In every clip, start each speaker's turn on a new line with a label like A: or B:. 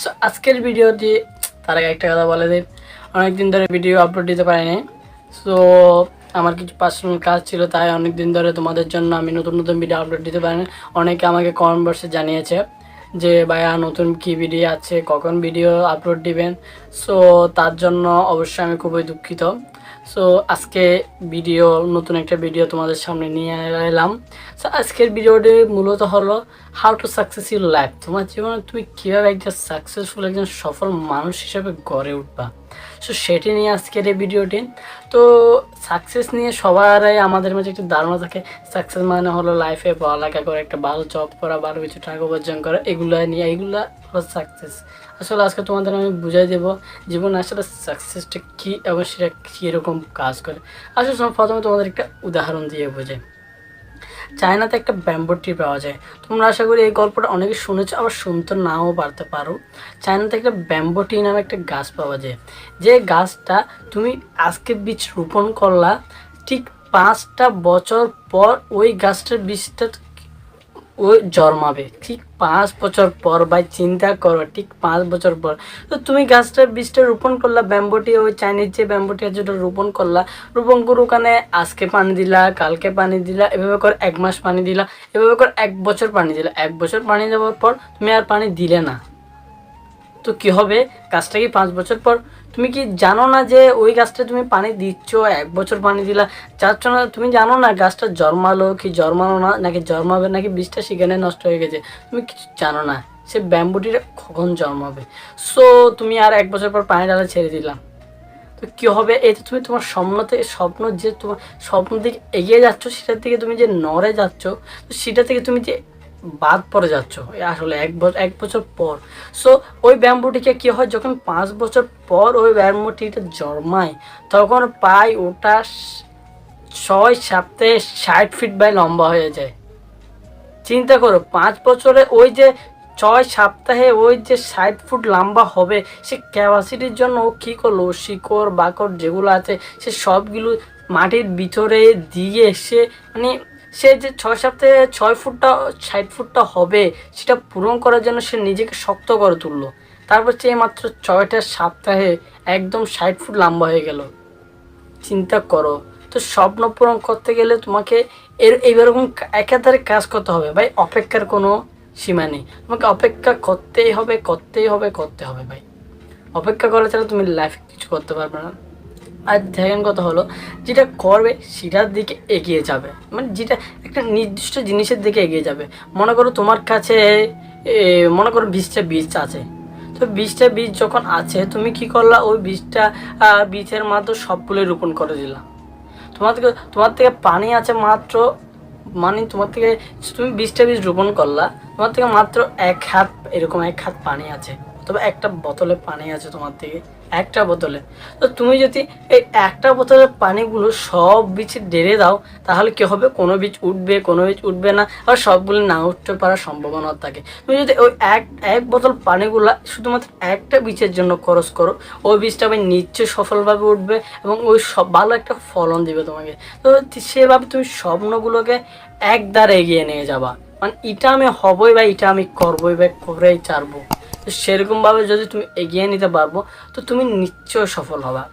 A: So আজকের ভিডিওটি, তার আগে একটা কথা বলে দিই। অনেকদিন ধরে ভিডিও আপলোড দিতে পারিনি। সো আমার কিছু পার্সোনাল কাজ ছিল, তাই অনেক দিন ধরে তোমাদের জন্য আমি নতুন নতুন ভিডিও আপলোড দিতে পারিনি। অনেকে আমাকে কমেন্ট বক্সে জানিয়েছে যে, ভাইয়া, নতুন কি ভিডিও আছে? কখন ভিডিও আপলোড দিবেন? সো তার জন্য অবশ্যই আমি খুবই দুঃখিত। সো আজকে ভিডিও নতুন একটা ভিডিও তোমাদের সামনে নিয়ে এলাম। সো আজকের ভিডিওটি মূলত হলো how to success your life তোমার জীবনে তুমি কীভাবে একজন সাকসেসফুল একজন সফল মানুষ হিসেবে গড়ে উঠবা? সো সেটি নিয়ে আজকের এই ভিডিওটি। তো সাকসেস নিয়ে সবারই আমাদের মাঝে একটু ধারণা থাকে। সাকসেস মানে হলো লাইফে পড়ালেখা করে একটা ভালো জব করা, ভালো কিছু টাকা উপার্জন করা, এগুলো নিয়ে, এগুলো হলো সাকসেস আসলে আজকে তোমাদের আমি বুঝাই দেবো, জীবনে আসলে সাকসেসটা কী, এবং সেটা কীরকম কাজ করে। আসলে প্রথমে তোমাদের একটা উদাহরণ দিয়ে বোঝাই। চায়নাতে একটা ব্যাম্বো ট্রি পাওয়া যায়। তোমরা আশা করি এই গল্পটা অনেকে শুনেছো, আবার শুনতে নাও পারতে পারো। চায়নাতে একটা ব্যাম্বো ট্রি নামে একটা গাছ পাওয়া যায়। যে গাছটা তুমি আজকে বীজ রোপণ করলা, ঠিক পাঁচটা বছর পর ওই গাছটার বীজটা ওই জন্মাবে। ঠিক পাঁচ বছর পর ভাই, চিন্তা করো, ঠিক পাঁচ বছর পর। তো তুমি গাছটা বীজটা রোপণ করলা, ব্যাম্বোটি ওই চাইনিজ যে ব্যাম্বোটি আছে ওটা রোপণ করলা। রোপণ করে ওখানে আজকে পানি দিলা, কালকে পানি দিলা, এভাবে করে এক মাস পানি দিলা, এভাবে করে এক বছর পানি দিলা। এক বছর পানি দেওয়ার পর তুমি আর পানি দিলে না। তো কি হবে? গাছটা কি পাঁচ বছর পর? তুমি কি জানো না যে ওই গাছটা তুমি পানি দিচ্ছ? এক বছর পানি দিলা। চাচ্ছ না, তুমি জানো না গাছটা জন্মালো কি জন্মালো না? নাকি জন্মাবে, নাকি বীজটা সেখানে নষ্ট হয়ে গেছে? তুমি কিছু জানো না। সে ব্যাম্বুটিটা কখন জন্মাবে? সো তুমি আর এক বছর পর পানি ডালা ছেড়ে দিলাম তো কী হবে? এতে তুমি তোমার স্বপ্ন থেকে স্বপ্ন যে তোমার, স্বপ্ন দিকে এগিয়ে যাচ্ছ সেটার থেকে তুমি যে নড়ে যাচ্ছ, তো সেটা থেকে তুমি যে বাদ পড়ে যাচ্ছ। আসলে এক বছর এক বছর পর। সো ওই ব্যাম্বুটিকে কী হয়, যখন পাঁচ বছর পর ওই ব্যাম্বুটিটা জন্মায়, তখন পায় ওটা ছয় সপ্তাহে ষাট ফিট বাই লম্বা হয়ে যায়। চিন্তা করো, পাঁচ বছরে ওই যে ছয় সপ্তাহে ওই যে ষাট ফুট লম্বা হবে, সে ক্যাপাসিটির জন্য ও কী করল? শিকড়, বাকড় যেগুলো আছে, সে সবগুলো মাটির ভিতরে দিয়ে সে মানে সে যে ছয় সপ্তাহে ছয় ফুটটা, ষাট ফুটটা হবে, সেটা পূরণ করার জন্য সে নিজেকে শক্ত করে তুললো। তারপর সে মাত্র ছয়টা সপ্তাহে একদম ষাট ফুট লম্বা হয়ে গেল। চিন্তা করো, তো স্বপ্ন পূরণ করতে গেলে তোমাকে এর এইরকম একাধারে কাজ করতে হবে। ভাই, অপেক্ষার কোনো সীমা নেই। তোমাকে অপেক্ষা করতেই হবে করতেই হবে, করতে হবে, ভাই। অপেক্ষা করা ছাড়া তুমি লাইফে কিছু করতে পারবে না। আর সেকেন্ড কথা হলো, যেটা করবে সেটার দিকে এগিয়ে যাবে। মানে যেটা একটা নির্দিষ্ট জিনিসের দিকে এগিয়ে যাবে। মনে করো তোমার কাছে মনে করো বিশটা বীজ আছে। তো বীজটা বীজ যখন আছে, তুমি কি করলা? ওই বীজটা বীজের মাত্র সবগুলোই রোপণ করে দিলা। তোমার থেকে তোমার থেকে পানি আছে মাত্র মানে তোমার থেকে, তুমি বীজটা বীজ রোপণ করলা, তোমার থেকে মাত্র এক হাত, এরকম এক হাত পানি আছে। তবে একটা বোতলে পানি আছে তোমার থেকে। একটা বোতলে। তো তুমি যদি এই একটা বোতলের পানিগুলো সব বীজ ঢেলে দাও, তাহলে কি হবে? কোনো বীজ উঠবে, কোনো বীজ উঠবে না আর সবগুলো না উঠতে পারার সম্ভাবনা থাকে। তুমি যদি ওই এক এক বোতল পানিগুলো শুধুমাত্র একটা বীজের জন্য খরচ করো, ওই বীজটা আমি নিশ্চয় সফলভাবে উঠবে এবং ওই সব ভালো একটা ফলন দিবে তোমাকে। তো সেভাবে তুমি স্বপ্নগুলোকে এক দ্বারা এগিয়ে নিয়ে যাবা। মানে এটা আমি হবই বা এটা আমি করবোই বা করেই ছাড়বো তো সেরকমভাবে যদি তুমি এগিয়ে নিতে পারব, তো তুমি নিশ্চয় সফল হবা।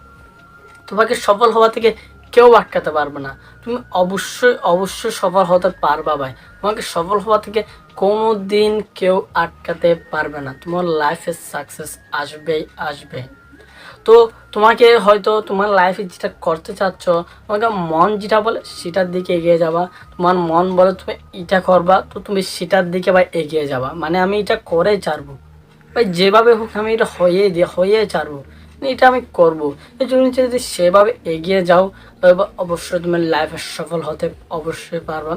A: তোমাকে সফল হওয়া থেকে কেউ আটকাতে পারবে না। তুমি অবশ্যই অবশ্যই সফল হতে পারবা ভাই। তোমাকে সফল হওয়া থেকে কোনো দিন কেউ আটকাতে পারবে না। তোমার লাইফে সাকসেস আসবেই, আসবে। তো তোমাকে হয়তো তোমার লাইফে যেটা করতে চাচ্ছ, তোমাকে মন যেটা বলে সেটার দিকে এগিয়ে যাবা। তোমার মন বলে তুমি এটা করবা, তো তুমি সেটার দিকে ভাই এগিয়ে যাবা। মানে আমি এটা করে ছাড়বো। ভাই যেভাবে হোক আমি এটা হয়ে দিয়ে হয়ে ছাড়বো। এটা আমি করব। এই জন্য যদি সেভাবে এগিয়ে যাও, তবে অবশ্যই তুমি লাইফে সফল হতে অবশ্যই পারবে।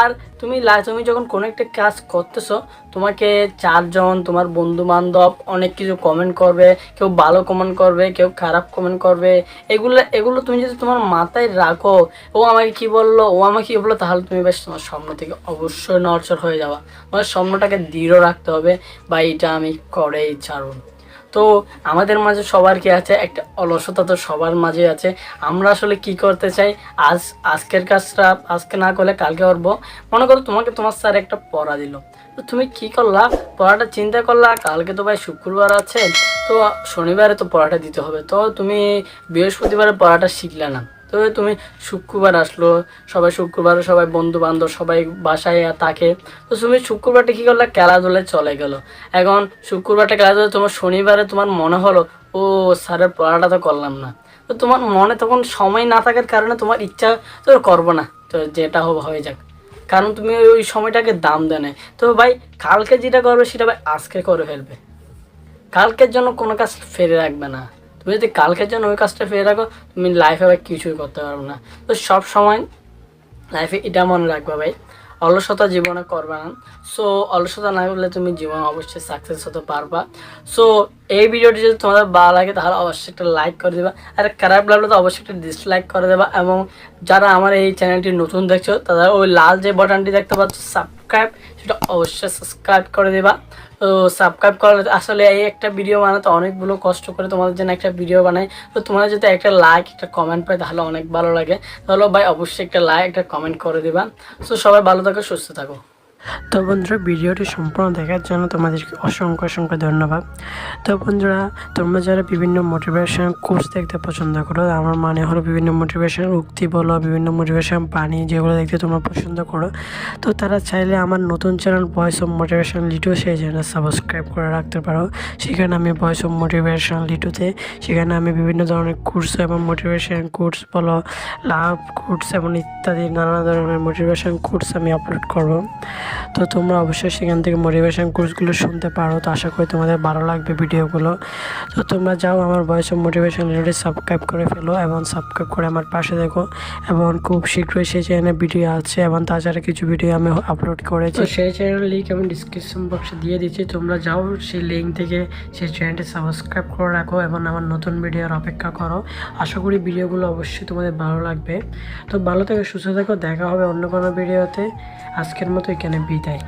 A: আর তুমি লাইফ তুমি যখন কোনো একটা কাজ করতেছো, তোমাকে চারজন, তোমার বন্ধু বান্ধব অনেক কিছু কমেন্ট করবে, কেউ ভালো কমেন্ট করবে, কেউ খারাপ কমেন্ট করবে। এগুলো এগুলো তুমি যদি তোমার মাথায় রাখো, ও আমাকে কি বলল, ও আমাকে কী বলল, তাহলে তুমি বেশ তোমার স্বপ্ন থেকে অবশ্যই নড়চড় হয়ে যাওয়া তোমার স্বপ্নটাকে দৃঢ় রাখতে হবে, বা এটা আমি করেই ছাড়ব। তো আমাদের মাঝে সবার কি আছে? একটা অলসতা তো সবার মাঝে আছে। আমরা আসলে কি করতে চাই? আজ, আজকের কাজটা আজকে না করলে কালকে করব। মনে করো তোমাকে তোমার স্যার একটা পড়া দিল। তো তুমি কি করলা? পড়াটা চিন্তা করলা, কালকে তো ভাই শুক্রবার আছে, তো শনিবারে তো পড়াটা দিতে হবে। তো তুমি বৃহস্পতিবারে পড়াটা শিখলে না। তো তুমি শুক্রবার আসলো, সবাই শুক্রবার, সবাই বন্ধু বান্ধব সবাই বাসায় থাকে। তো তুমি শুক্রবারটা কী করলে? খেলাধুলায় চলে গেলো। এখন শুক্রবারটা খেলাধুলা তোমার শনিবারে তোমার মনে হলো, ও, স্যারের পড়াটা তো করলাম না। তো তোমার মনে তখন সময় না থাকার কারণে তোমার ইচ্ছা তো করব না। তো যেটা হবে হয়ে যাক। কারণ তুমি ওই সময়টাকে দাম দেয় তো ভাই, কালকে যেটা করবে, সেটা ভাই আজকে করে ফেলবে। কালকের জন্য কোনো কাজ ফেলে রাখবে না। তুমি যদি কালকের জন্য ওই কাজটা ফেলে রাখো, তুমি লাইফে ভাই কিছুই করতে পারবে না। তো সব সময় লাইফে এটা মনে রাখবে ভাই, অলসতা জীবনে করবে না। সো অলসতা না করলে তুমি জীবনে অবশ্যই সাকসেস হতে পারবা। সো এই ভিডিওটি যদি তোমাদের ভালো লাগে, তাহলে অবশ্যই একটা লাইক করে দেবা। আর খারাপ লাগলে তো অবশ্যই একটা ডিসলাইক করে দেবা। এবং যারা আমার এই চ্যানেলটি নতুন দেখছ, তারা ওই লাল যে বাটনটি দেখতে পাচ্ছ সাবস্ক্রাইব সেটা অবশ্যই সাবস্ক্রাইব করে দেবা। তো সাবস্ক্রাইব করা আসলে এই একটা ভিডিও বানাতে অনেকগুলো কষ্ট করে তোমাদের জন্য একটা ভিডিও বানাই। তো তোমরা যদি একটা লাইক একটা কমেন্ট পাই তাহলে অনেক ভালো লাগে। তাহলে ভাই অবশ্যই একটা লাইক একটা কমেন্ট করে দেবা। তো সবাই ভালো থাকো, সুস্থ থাকো। তো বন্ধুরা, ভিডিওটি সম্পূর্ণ দেখার জন্য তোমাদেরকে অসংখ্য অসংখ্য ধন্যবাদ। তো বন্ধুরা, তোমরা যারা বিভিন্ন মোটিভেশন কোর্স দেখতে পছন্দ করো, আমার মানে হলো বিভিন্ন মোটিভেশন উক্তি বলো, বিভিন্ন মোটিভেশন পানি যেগুলো দেখতে তোমরা পছন্দ করো, তো তারা চাইলে আমার নতুন channel voice of motivation Litu সেই চ্যানেল সাবস্ক্রাইব করে রাখতে পারো। সেখানে আমি ভয়েস অফ মোটিভেশন লিটুতে সেখানে আমি বিভিন্ন ধরনের কোর্স এবং মোটিভেশন কোর্স বলো লাভ কোর্স এবং ইত্যাদি, নানা ধরনের মোটিভেশন কোর্স আমি আপলোড করব। তো তোমরা অবশ্যই সেখান থেকে মোটিভেশন কোর্সগুলো শুনতে পারো। তো আশা করি তোমাদের ভালো লাগবে ভিডিওগুলো। তো তোমরা যাও আমার voice of motivation related subscribe করে ফেলো এবং সাবস্ক্রাইব করে আমার পাশে দেখো এবং খুব শীঘ্রই সেই চ্যানেলে ভিডিও আছে এবং তাছাড়া কিছু ভিডিও আমি আপলোড করেছি। সেই চ্যানেলের লিঙ্ক আমি ডিসক্রিপশন বক্সে দিয়ে দিচ্ছি। তোমরা যাও সেই লিঙ্ক থেকে সেই চ্যানেলটি সাবস্ক্রাইব করে রাখো এবং আমার নতুন ভিডিওর অপেক্ষা করো। আশা করি ভিডিওগুলো অবশ্যই তোমাদের ভালো লাগবে। তো ভালো থেকে, সুস্থ থেকো, দেখা হবে অন্য কোনো ভিডিওতে আজকের মতো এখানে বিদায়।